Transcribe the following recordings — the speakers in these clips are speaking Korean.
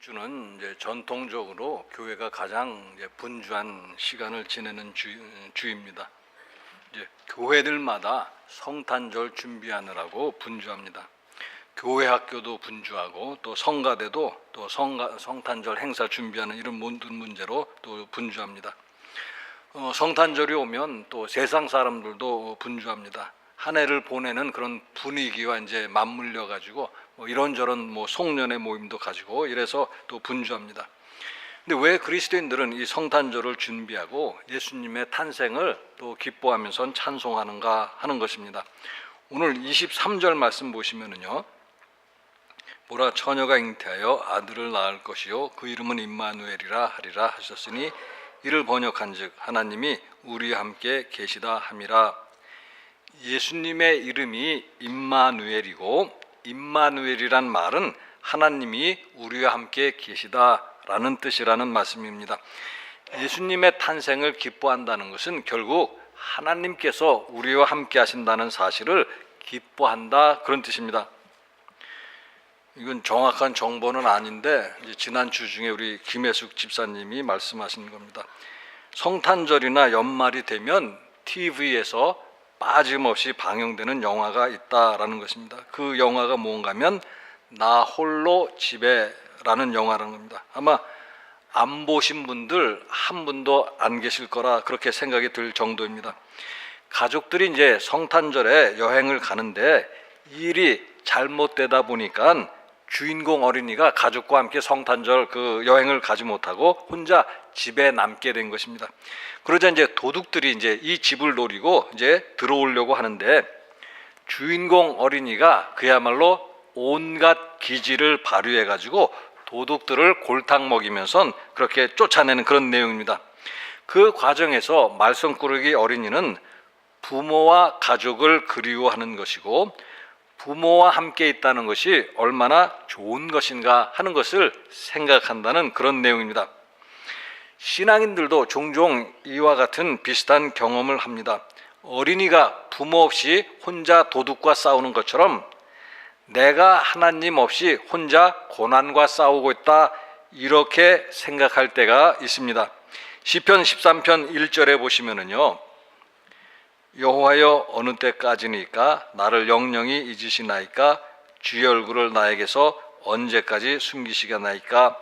주는 이제 전통적으로 교회가 가장 이제 분주한 시간을 지내는 주, 주입니다. 이제 교회들마다 성탄절 준비하느라고 분주합니다. 교회 학교도 분주하고 또 성가대도 또 성가, 성탄절 행사 준비하는 이런 모든 문제로 또 분주합니다. 어, 성탄절이 오면 또 세상 사람들도 분주합니다. 한 해를 보내는 그런 분위기와 이제 맞물려 가지고 뭐 이런저런 뭐 송년회 모임도 가지고 이래서 또 분주합니다. 근데 왜 그리스도인들은 이 성탄절을 준비하고 예수님의 탄생을 또 기뻐하면서 찬송하는가 하는 것입니다. 오늘 23절 말씀 보시면은요. 보라 처녀가 잉태하여 아들을 낳을 것이요 그 이름은 임마누엘이라 하리라 하셨으니 이를 번역한즉 하나님이 우리와 함께 계시다 함이라 예수님의 이름이 임마누엘이고 임마누엘이란 말은 하나님이 우리와 함께 계시다라는 뜻이라는 말씀입니다. 예수님의 탄생을 기뻐한다는 것은 결국 하나님께서 우리와 함께 하신다는 사실을 기뻐한다 그런 뜻입니다. 이건 정확한 정보는 아닌데 이제 지난 주 중에 우리 김혜숙 집사님이 말씀하신 겁니다. 성탄절이나 연말이 되면 TV에서 빠짐없이 방영되는 영화가 있다라는 것입니다. 그 영화가 뭔가면 나 홀로 집에라는 영화라는 겁니다. 아마 안 보신 분들 한 분도 안 계실 거라 그렇게 생각이 들 정도입니다. 가족들이 이제 성탄절에 여행을 가는데 일이 잘못되다 보니까 주인공 어린이가 가족과 함께 성탄절 그 여행을 가지 못하고 혼자 집에 남게 된 것입니다. 그러자 이제 도둑들이 이제 이 집을 노리고 이제 들어오려고 하는데 주인공 어린이가 그야말로 온갖 기지를 발휘해 가지고 도둑들을 골탕 먹이면서 그렇게 쫓아내는 그런 내용입니다. 그 과정에서 말썽꾸러기 어린이는 부모와 가족을 그리워하는 것이고 부모와 함께 있다는 것이 얼마나 좋은 것인가 하는 것을 생각한다는 그런 내용입니다. 신앙인들도 종종 이와 같은 비슷한 경험을 합니다. 어린이가 부모 없이 혼자 도둑과 싸우는 것처럼 내가 하나님 없이 혼자 고난과 싸우고 있다 이렇게 생각할 때가 있습니다. 시편 13편 1절에 보시면은요. 여호와여 어느 때까지니까 나를 영영히 잊으시나이까 주의 얼굴을 나에게서 언제까지 숨기시겠나이까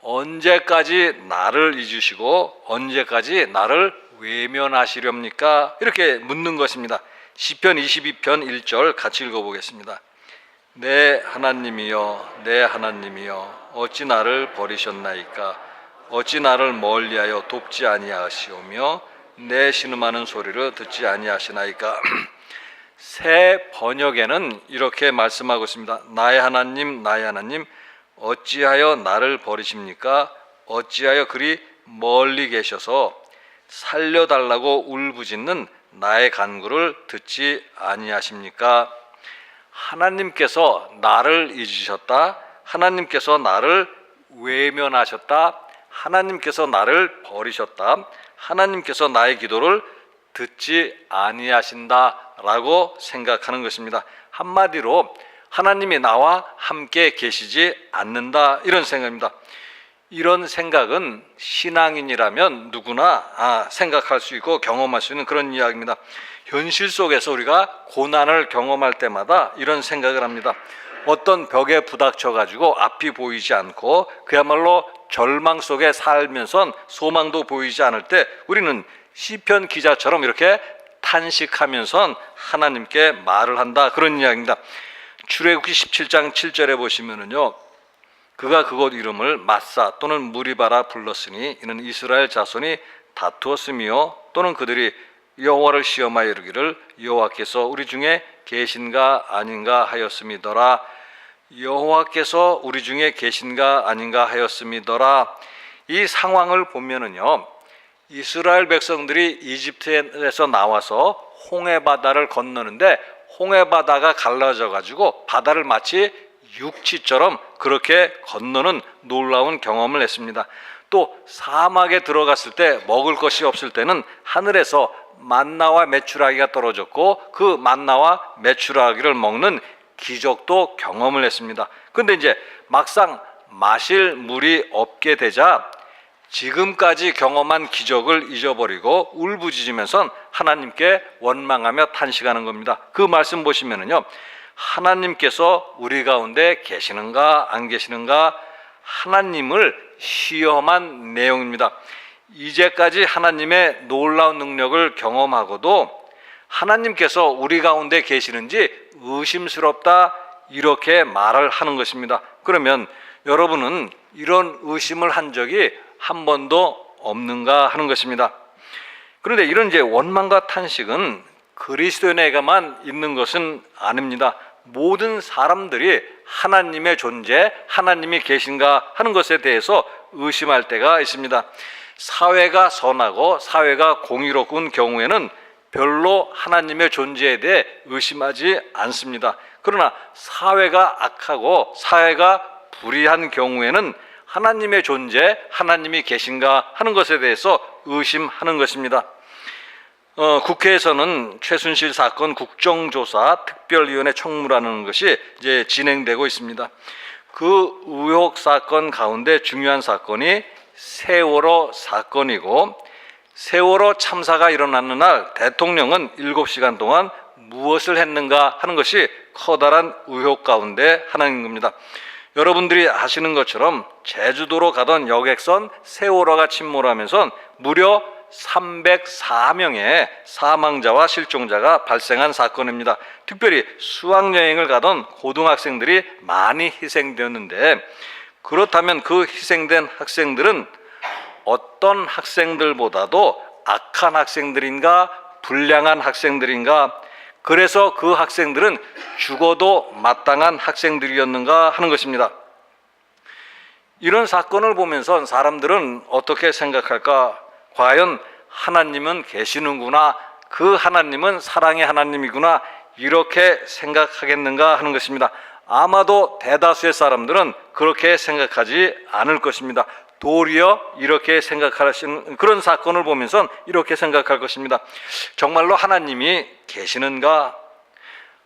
언제까지 나를 잊으시고 언제까지 나를 외면하시렵니까 이렇게 묻는 것입니다. 시편 22편 1절 같이 읽어 보겠습니다. 내 하나님이여 내 하나님이여 어찌 나를 버리셨나이까 어찌 나를 멀리하여 돕지 아니하시오며 내 신음하는 소리를 듣지 아니하시나이까 새 번역에는 이렇게 말씀하고 있습니다. 나의 하나님 나의 하나님 어찌하여 나를 버리십니까? 어찌하여 그리 멀리 계셔서 살려달라고 울부짖는 나의 간구를 듣지 아니하십니까? 하나님께서 나를 잊으셨다. 하나님께서 나를 외면하셨다. 하나님께서 나를 버리셨다. 하나님께서 나의 기도를 듣지 아니하신다라고 생각하는 것입니다. 한마디로 하나님이 나와 함께 계시지 않는다 이런 생각입니다. 이런 생각은 신앙인이라면 누구나 아, 생각할 수 있고 경험할 수 있는 그런 이야기입니다. 현실 속에서 우리가 고난을 경험할 때마다 이런 생각을 합니다. 어떤 벽에 부닥쳐 가지고 앞이 보이지 않고 그야말로 절망 속에 살면서 소망도 보이지 않을 때 우리는 시편 기자처럼 이렇게 탄식하면서 하나님께 말을 한다 그런 이야기입니다. 출애굽기 17장 7절에 보시면은요. 그가 그곳 이름을 마사 또는 무리바라 불렀으니 이는 이스라엘 자손이 다투었으며 또는 그들이 여호와를 시험하여 이르기를 여호와께서 우리 중에 계신가 아닌가 하였음이더라 여호와께서 우리 중에 계신가 아닌가 하였음이더라 이 상황을 보면은요 이스라엘 백성들이 이집트에서 나와서 홍해 바다를 건너는데 홍해 바다가 갈라져 가지고 바다를 마치 육지처럼 그렇게 건너는 놀라운 경험을 했습니다. 또 사막에 들어갔을 때 먹을 것이 없을 때는 하늘에서 만나와 메추라기가 떨어졌고 그 만나와 메추라기를 먹는 기적도 경험을 했습니다. 근데 이제 막상 마실 물이 없게 되자 지금까지 경험한 기적을 잊어버리고 울부짖으면서 하나님께 원망하며 탄식하는 겁니다. 그 말씀 보시면은요. 하나님께서 우리 가운데 계시는가 안 계시는가 하나님을 시험한 내용입니다. 이제까지 하나님의 놀라운 능력을 경험하고도 하나님께서 우리 가운데 계시는지 의심스럽다 이렇게 말을 하는 것입니다. 그러면 여러분은 이런 의심을 한 적이 한 번도 없는가 하는 것입니다. 그런데 이런 이제 원망과 탄식은 그리스도인에게만 있는 것은 아닙니다. 모든 사람들이 하나님의 존재, 하나님이 계신가 하는 것에 대해서 의심할 때가 있습니다. 사회가 선하고 사회가 공의로운 경우에는 별로 하나님의 존재에 대해 의심하지 않습니다. 그러나 사회가 악하고 사회가 불의한 경우에는 하나님의 존재, 하나님이 계신가 하는 것에 대해서 의심하는 것입니다. 어, 국회에서는 최순실 사건 국정조사 특별위원회 청무라는 것이 이제 진행되고 있습니다. 그 의혹 사건 가운데 중요한 사건이 세월호 사건이고 세월호 참사가 일어나는 날 대통령은 7시간 동안 무엇을 했는가 하는 것이 커다란 의혹 가운데 하나인 겁니다. 여러분들이 아시는 것처럼 제주도로 가던 여객선 세월호가 침몰하면서 무려 304명의 사망자와 실종자가 발생한 사건입니다. 특별히 수학여행을 가던 고등학생들이 많이 희생되었는데 그렇다면 그 희생된 학생들은 어떤 학생들보다도 악한 학생들인가 불량한 학생들인가 그래서 그 학생들은 죽어도 마땅한 학생들이었는가 하는 것입니다. 이런 사건을 보면서 사람들은 어떻게 생각할까? 과연 하나님은 계시는구나. 그 하나님은 사랑의 하나님이구나. 이렇게 생각하겠는가 하는 것입니다. 아마도 대다수의 사람들은 그렇게 생각하지 않을 것입니다. 도리어 이렇게 생각하시는 그런 사건을 보면서 이렇게 생각할 것입니다. 정말로 하나님이 계시는가?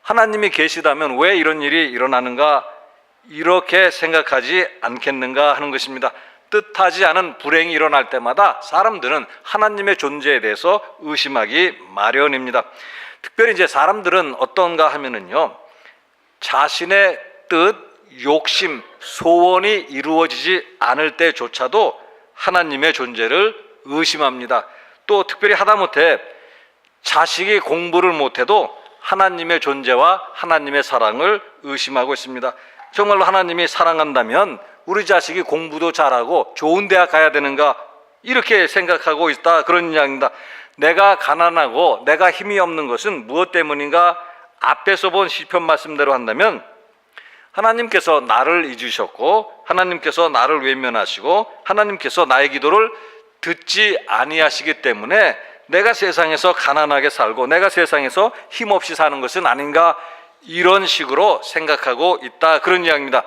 하나님이 계시다면 왜 이런 일이 일어나는가? 이렇게 생각하지 않겠는가 하는 것입니다. 뜻하지 않은 불행이 일어날 때마다 사람들은 하나님의 존재에 대해서 의심하기 마련입니다. 특별히 이제 사람들은 어떤가 하면은요, 자신의 뜻, 욕심, 소원이 이루어지지 않을 때조차도 하나님의 존재를 의심합니다. 또 특별히 하다못해 자식이 공부를 못해도 하나님의 존재와 하나님의 사랑을 의심하고 있습니다. 정말로 하나님이 사랑한다면 우리 자식이 공부도 잘하고 좋은 대학 가야 되는가 이렇게 생각하고 있다 그런 이야기입니다. 내가 가난하고 내가 힘이 없는 것은 무엇 때문인가? 앞에서 본 시편 말씀대로 한다면 하나님께서 나를 잊으셨고 하나님께서 나를 외면하시고 하나님께서 나의 기도를 듣지 아니하시기 때문에 내가 세상에서 가난하게 살고 내가 세상에서 힘없이 사는 것은 아닌가 이런 식으로 생각하고 있다 그런 이야기입니다.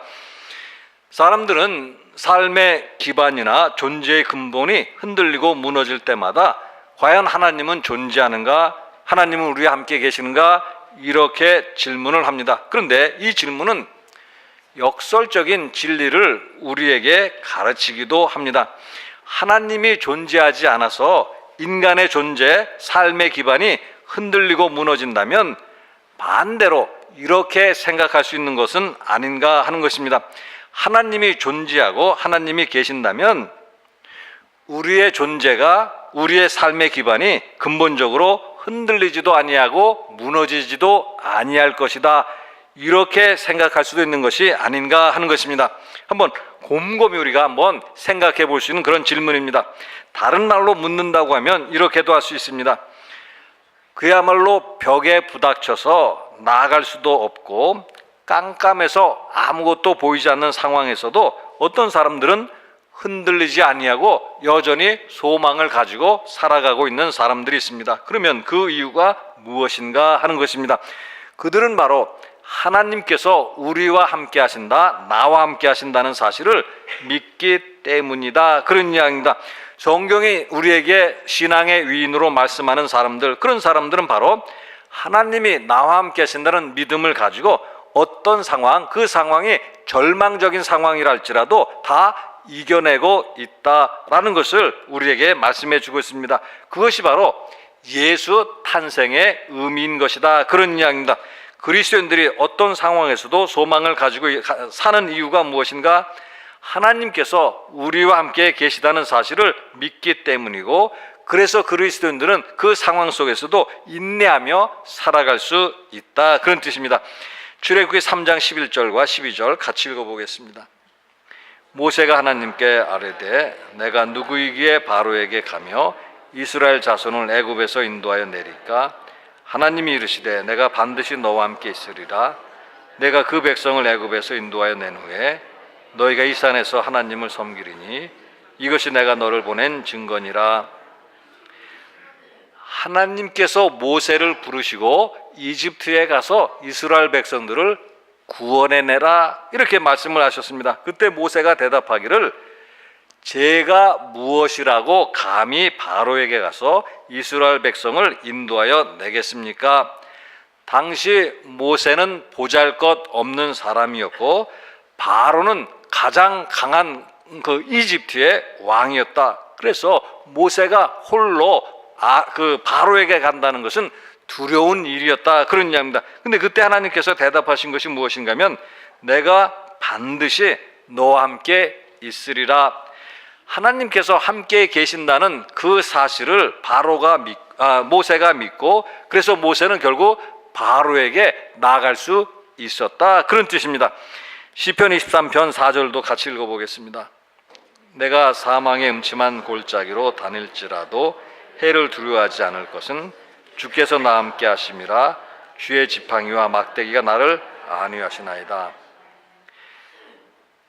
사람들은 삶의 기반이나 존재의 근본이 흔들리고 무너질 때마다 과연 하나님은 존재하는가? 하나님은 우리와 함께 계시는가? 이렇게 질문을 합니다. 그런데 이 질문은 역설적인 진리를 우리에게 가르치기도 합니다. 하나님이 존재하지 않아서 인간의 존재, 삶의 기반이 흔들리고 무너진다면 반대로 이렇게 생각할 수 있는 것은 아닌가 하는 것입니다. 하나님이 존재하고 하나님이 계신다면 우리의 존재가 우리의 삶의 기반이 근본적으로 흔들리지도 아니하고 무너지지도 아니할 것이다. 이렇게 생각할 수도 있는 것이 아닌가 하는 것입니다. 한번 곰곰이 우리가 한번 생각해 볼 수 있는 그런 질문입니다. 다른 말로 묻는다고 하면 이렇게도 할 수 있습니다. 그야말로 벽에 부닥쳐서 나아갈 수도 없고 깜깜해서 아무것도 보이지 않는 상황에서도 어떤 사람들은 흔들리지 아니하고 여전히 소망을 가지고 살아가고 있는 사람들이 있습니다. 그러면 그 이유가 무엇인가 하는 것입니다. 그들은 바로 하나님께서 우리와 함께 하신다, 나와 함께 하신다는 사실을 믿기 때문이다. 그런 이야기입니다. 성경이 우리에게 신앙의 위인으로 말씀하는 사람들, 그런 사람들은 바로 하나님이 나와 함께 하신다는 믿음을 가지고 어떤 상황, 그 상황이 절망적인 상황이라 할지라도 다 이겨내고 있다라는 것을 우리에게 말씀해 주고 있습니다. 그것이 바로 예수 탄생의 의미인 것이다. 그런 이야기입니다. 그리스도인들이 어떤 상황에서도 소망을 가지고 사는 이유가 무엇인가? 하나님께서 우리와 함께 계시다는 사실을 믿기 때문이고 그래서 그리스도인들은 그 상황 속에서도 인내하며 살아갈 수 있다. 그런 뜻입니다. 출애굽기 3장 11절과 12절 같이 읽어 보겠습니다. 모세가 하나님께 아뢰되 내가 누구이기에 바로에게 가며 이스라엘 자손을 애굽에서 인도하여 내릴까 하나님이 이르시되 내가 반드시 너와 함께 있으리라. 내가 그 백성을 애굽에서 인도하여 낸 후에 너희가 이 산에서 하나님을 섬기리니 이것이 내가 너를 보낸 증거니라. 하나님께서 모세를 부르시고 이집트에 가서 이스라엘 백성들을 구원해내라. 이렇게 말씀을 하셨습니다. 그때 모세가 대답하기를 제가 무엇이라고 감히 바로에게 가서 이스라엘 백성을 인도하여 내겠습니까? 당시 모세는 보잘 것 없는 사람이었고 바로는 가장 강한 그 이집트의 왕이었다. 그래서 모세가 홀로 아, 그 바로에게 간다는 것은 두려운 일이었다. 그런 이야기입니다. 근데 그때 하나님께서 대답하신 것이 무엇인가면 내가 반드시 너와 함께 있으리라. 하나님께서 함께 계신다는 그 사실을 바로가 믿, 아, 모세가 믿고 그래서 모세는 결국 바로에게 나아갈 수 있었다. 그런 뜻입니다. 시편 23편 4절도 같이 읽어 보겠습니다. 내가 사망의 음침한 골짜기로 다닐지라도 해를 두려워하지 않을 것은 주께서 나와 함께 하심이라 주의 지팡이와 막대기가 나를 안위하시나이다.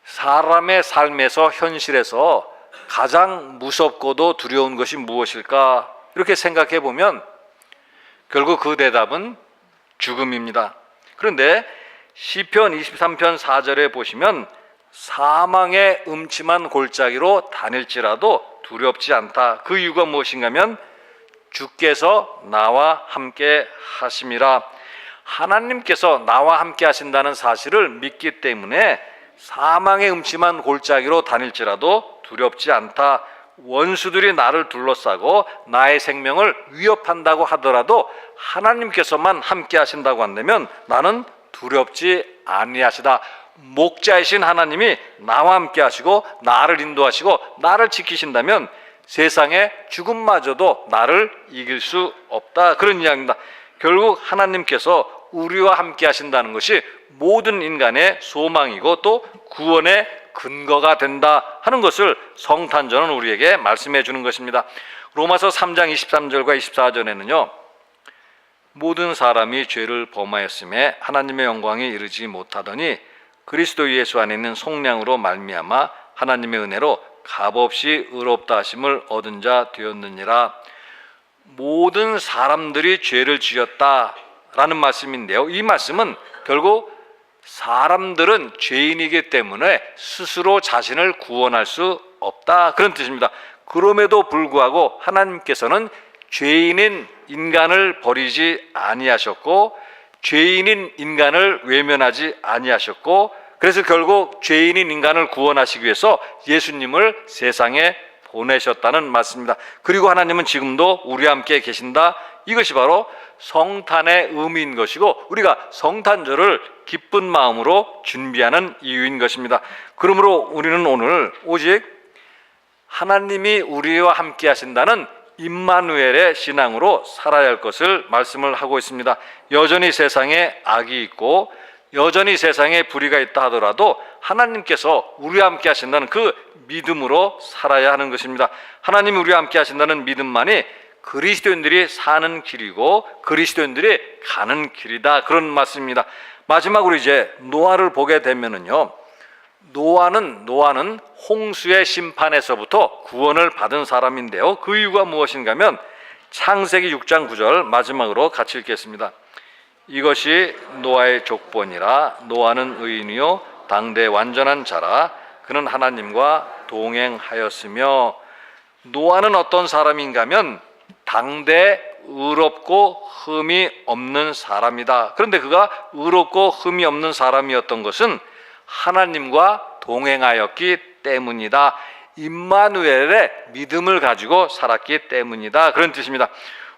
사람의 삶에서 현실에서 가장 무섭고도 두려운 것이 무엇일까? 이렇게 생각해 보면 결국 그 대답은 죽음입니다. 그런데 시편 23편 4절에 보시면 사망의 음침한 골짜기로 다닐지라도 두렵지 않다. 그 이유가 무엇인가면 주께서 나와 함께 하심이라 하나님께서 나와 함께 하신다는 사실을 믿기 때문에 사망의 음침한 골짜기로 다닐지라도 두렵지 않다. 원수들이 나를 둘러싸고 나의 생명을 위협한다고 하더라도 하나님께서만 함께 하신다고 한다면 나는 두렵지 아니하시다. 목자이신 하나님이 나와 함께 하시고 나를 인도하시고 나를 지키신다면 세상에 죽음마저도 나를 이길 수 없다. 그런 이야기입니다. 결국 하나님께서 우리와 함께 하신다는 것이 모든 인간의 소망이고 또 구원의 근거가 된다 하는 것을 성탄절은 우리에게 말씀해 주는 것입니다. 로마서 3장 23절과 24절에는요. 모든 사람이 죄를 범하였음에 하나님의 영광에 이르지 못하더니 그리스도 예수 안에 있는 속량으로 말미암아 하나님의 은혜로 값없이 의롭다 하심을 얻은 자 되었느니라. 모든 사람들이 죄를 지었다 라는 말씀인데요. 이 말씀은 결국 사람들은 죄인이기 때문에 스스로 자신을 구원할 수 없다 그런 뜻입니다. 그럼에도 불구하고 하나님께서는 죄인인 인간을 버리지 아니하셨고 죄인인 인간을 외면하지 아니하셨고 그래서 결국 죄인인 인간을 구원하시기 위해서 예수님을 세상에 보내셨다는 말씀입니다. 그리고 하나님은 지금도 우리와 함께 계신다. 이것이 바로 성탄의 의미인 것이고 우리가 성탄절을 기쁜 마음으로 준비하는 이유인 것입니다. 그러므로 우리는 오늘 오직 하나님이 우리와 함께 하신다는 임마누엘의 신앙으로 살아야 할 것을 말씀을 하고 있습니다. 여전히 세상에 악이 있고 여전히 세상에 불의가 있다 하더라도 하나님께서 우리와 함께 하신다는 그 믿음으로 살아야 하는 것입니다. 하나님이 우리와 함께 하신다는 믿음만이 그리스도인들이 사는 길이고 그리스도인들이 가는 길이다 그런 말씀입니다. 마지막으로 이제 노아를 보게 되면은요. 노아는 노아는 홍수의 심판에서부터 구원을 받은 사람인데요. 그 이유가 무엇인가면 창세기 6장 9절 마지막으로 같이 읽겠습니다. 이것이 노아의 족본이라 노아는 의인이요 당대 완전한 자라 그는 하나님과 동행하였으며 노아는 어떤 사람인가면 당대 의롭고 흠이 없는 사람이다. 그런데 그가 의롭고 흠이 없는 사람이었던 것은 하나님과 동행하였기 때문이다. 임마누엘의 믿음을 가지고 살았기 때문이다. 그런 뜻입니다.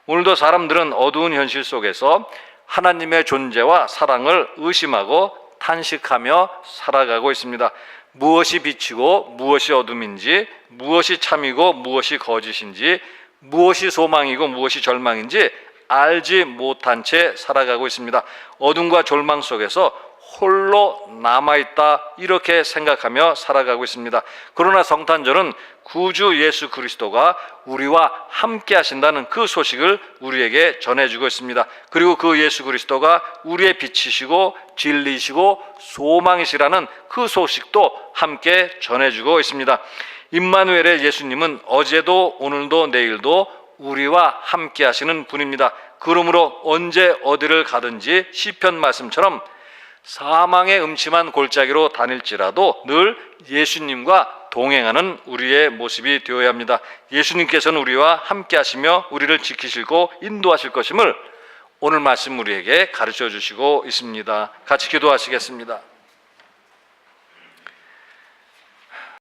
오늘도 사람들은 어두운 현실 속에서 하나님의 존재와 사랑을 의심하고 탄식하며 살아가고 있습니다. 무엇이 빛이고 무엇이 어둠인지, 무엇이 참이고 무엇이 거짓인지, 무엇이 소망이고 무엇이 절망인지 알지 못한 채 살아가고 있습니다. 어둠과 졸망 속에서 홀로 남아있다 이렇게 생각하며 살아가고 있습니다. 그러나 성탄절은 구주 예수 그리스도가 우리와 함께 하신다는 그 소식을 우리에게 전해주고 있습니다. 그리고 그 예수 그리스도가 우리의 빛이시고 진리시고 소망이시라는 그 소식도 함께 전해주고 있습니다. 임마누엘의 예수님은 어제도 오늘도 내일도 우리와 함께 하시는 분입니다. 그러므로 언제 어디를 가든지 시편 말씀처럼 사망의 음침한 골짜기로 다닐지라도 늘 예수님과 동행하는 우리의 모습이 되어야 합니다. 예수님께서는 우리와 함께 하시며 우리를 지키시고 인도하실 것임을 오늘 말씀 우리에게 가르쳐 주시고 있습니다. 같이 기도하시겠습니다.